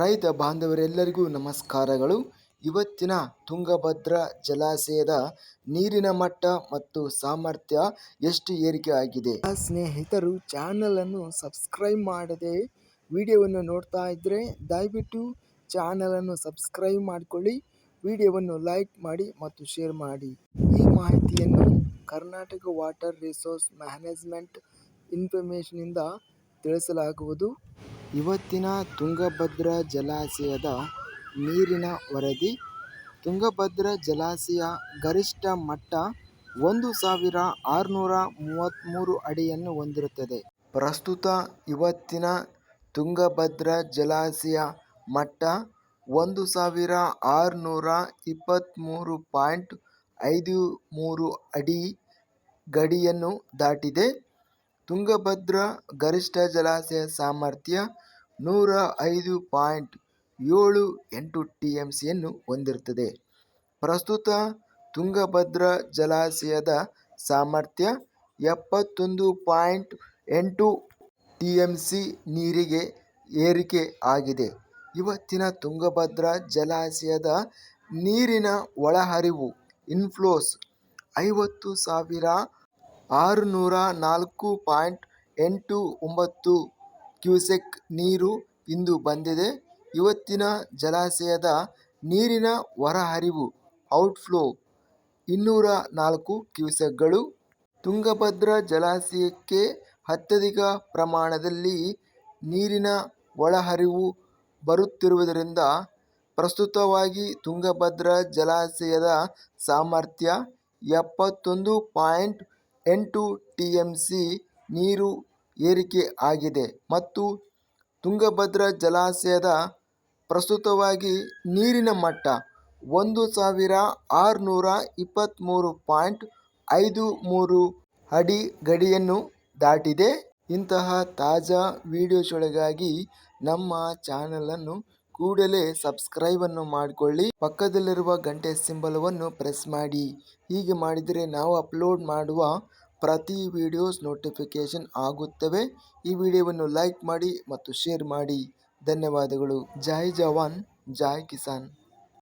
ರೈತ ಬಾಂಧವರೆಲ್ಲರಿಗೂ ನಮಸ್ಕಾರಗಳು. ಇವತ್ತಿನ ತುಂಗಭದ್ರಾ ಜಲಾಶಯದ ನೀರಿನ ಮಟ್ಟ ಮತ್ತು ಸಾಮರ್ಥ್ಯ ಎಷ್ಟು ಏರಿಕೆ ಆಗಿದೆ? ಸ್ನೇಹಿತರು ಚಾನಲನ್ನು ಸಬ್ಸ್ಕ್ರೈಬ್ ಮಾಡದೆ ವಿಡಿಯೋವನ್ನು ನೋಡ್ತಾ ಇದ್ದರೆ ದಯವಿಟ್ಟು ಚಾನಲನ್ನು ಸಬ್ಸ್ಕ್ರೈಬ್ ಮಾಡಿಕೊಳ್ಳಿ, ವಿಡಿಯೋವನ್ನು ಲೈಕ್ ಮಾಡಿ ಮತ್ತು ಶೇರ್ ಮಾಡಿ. ಈ ಮಾಹಿತಿಯನ್ನು ಕರ್ನಾಟಕ ವಾಟರ್ ರಿಸೋರ್ಸ್ ಮ್ಯಾನೇಜ್ಮೆಂಟ್ ಇನ್ಫಾರ್ಮೇಷನಿಂದ ತಿಳಿಸಲಾಗುವುದು. ಇವತ್ತಿನ ತುಂಗಭದ್ರಾ ಜಲಾಶಯದ ನೀರಿನ ವರದಿ. ತುಂಗಭದ್ರಾ ಜಲಾಶಯ ಗರಿಷ್ಠ ಮಟ್ಟ ಒಂದು ಸಾವಿರ ಆರುನೂರ ಮೂವತ್ತ್ಮೂರು ಅಡಿಯನ್ನು ಹೊಂದಿರುತ್ತದೆ. ಪ್ರಸ್ತುತ ಇವತ್ತಿನ ತುಂಗಭದ್ರಾ ಜಲಾಶಯ ಮಟ್ಟ ಒಂದು ಸಾವಿರ ಆರುನೂರ ಇಪ್ಪತ್ತ್ಮೂರು ಪಾಯಿಂಟ್ ಐದು ಮೂರು ಅಡಿ ಗಡಿಯನ್ನು ದಾಟಿದೆ. ತುಂಗಭದ್ರಾ ಗರಿಷ್ಠ ಜಲಾಶಯ ಸಾಮರ್ಥ್ಯ ನೂರ ಐದು ಪಾಯಿಂಟ್ ಏಳು ಎಂಟು ಟಿ ಎಂ ಸಿಯನ್ನು ಹೊಂದಿರುತ್ತದೆ. ಪ್ರಸ್ತುತ ತುಂಗಭದ್ರಾ ಜಲಾಶಯದ ಸಾಮರ್ಥ್ಯ ಎಪ್ಪತ್ತೊಂದು ಪಾಯಿಂಟ್ ಎಂಟು ಟಿ ಎಂ ಸಿ ನೀರಿಗೆ ಏರಿಕೆ ಆಗಿದೆ. ಇವತ್ತಿನ ತುಂಗಭದ್ರಾ ಜಲಾಶಯದ ನೀರಿನ ಒಳಹರಿವು ಇನ್ಫ್ಲೋಸ್ ಐವತ್ತು ಸಾವಿರ ಆರುನೂರ ನಾಲ್ಕು ಪಾಯಿಂಟ್ ಎಂಟು ಒಂಬತ್ತು ಕ್ಯೂಸೆಕ್ ನೀರು ಇಂದು ಬಂದಿದೆ. ಇವತ್ತಿನ ಜಲಾಶಯದ ನೀರಿನ ಹೊರಹರಿವು, ಔಟ್ಫ್ಲೋ ಇನ್ನೂರ ನಾಲ್ಕು ಕ್ಯೂಸೆಕ್ಗಳು. ತುಂಗಭದ್ರಾ ಜಲಾಶಯಕ್ಕೆ ಅತ್ಯಧಿಕ ಪ್ರಮಾಣದಲ್ಲಿ ನೀರಿನ ಒಳಹರಿವು ಬರುತ್ತಿರುವುದರಿಂದ ಪ್ರಸ್ತುತವಾಗಿ ತುಂಗಭದ್ರಾ ಜಲಾಶಯದ ಸಾಮರ್ಥ್ಯ ಎಪ್ಪತ್ತೊಂದು ಪಾಯಿಂಟ್ ಎಂಟು ಟಿ ಎಂ ಸಿ ನೀರು ಏರಿಕೆ ಆಗಿದೆ ಮತ್ತು ತುಂಗಭದ್ರಾ ಜಲಾಶಯದ ಪ್ರಸ್ತುತವಾಗಿ ನೀರಿನ ಮಟ್ಟ ಒಂದು ಸಾವಿರ ಆರುನೂರ ಇಪ್ಪತ್ತ್ಮೂರು ಪಾಯಿಂಟ್ ಐದು ಮೂರು ಅಡಿ ಗಡಿಯನ್ನು ದಾಟಿದೆ. ಇಂತಹ ತಾಜಾ ವಿಡಿಯೋಸ್ಗಳಿಗಾಗಿ ನಮ್ಮ ಚಾನಲನ್ನು ಕೂಡಲೇ ಸಬ್ಸ್ಕ್ರೈಬ್ ಅನ್ನು ಮಾಡಿಕೊಳ್ಳಿ. ಪಕ್ಕದಲ್ಲಿರುವ ಗಂಟೆ ಸಿಂಬಲವನ್ನು ಪ್ರೆಸ್ ಮಾಡಿ. ಹೀಗೆ ಮಾಡಿದರೆ ನಾವು ಅಪ್ಲೋಡ್ ಮಾಡುವ ಪ್ರತಿ ವಿಡಿಯೋಸ್ ನೋಟಿಫಿಕೇಶನ್ ಆಗುತ್ತವೆ. ಈ ವಿಡಿಯೋವನ್ನು ಲೈಕ್ ಮಾಡಿ ಮತ್ತು ಶೇರ್ ಮಾಡಿ. ಧನ್ಯವಾದಗಳು. ಜೈ ಜವಾನ್, ಜೈ ಕಿಸಾನ್.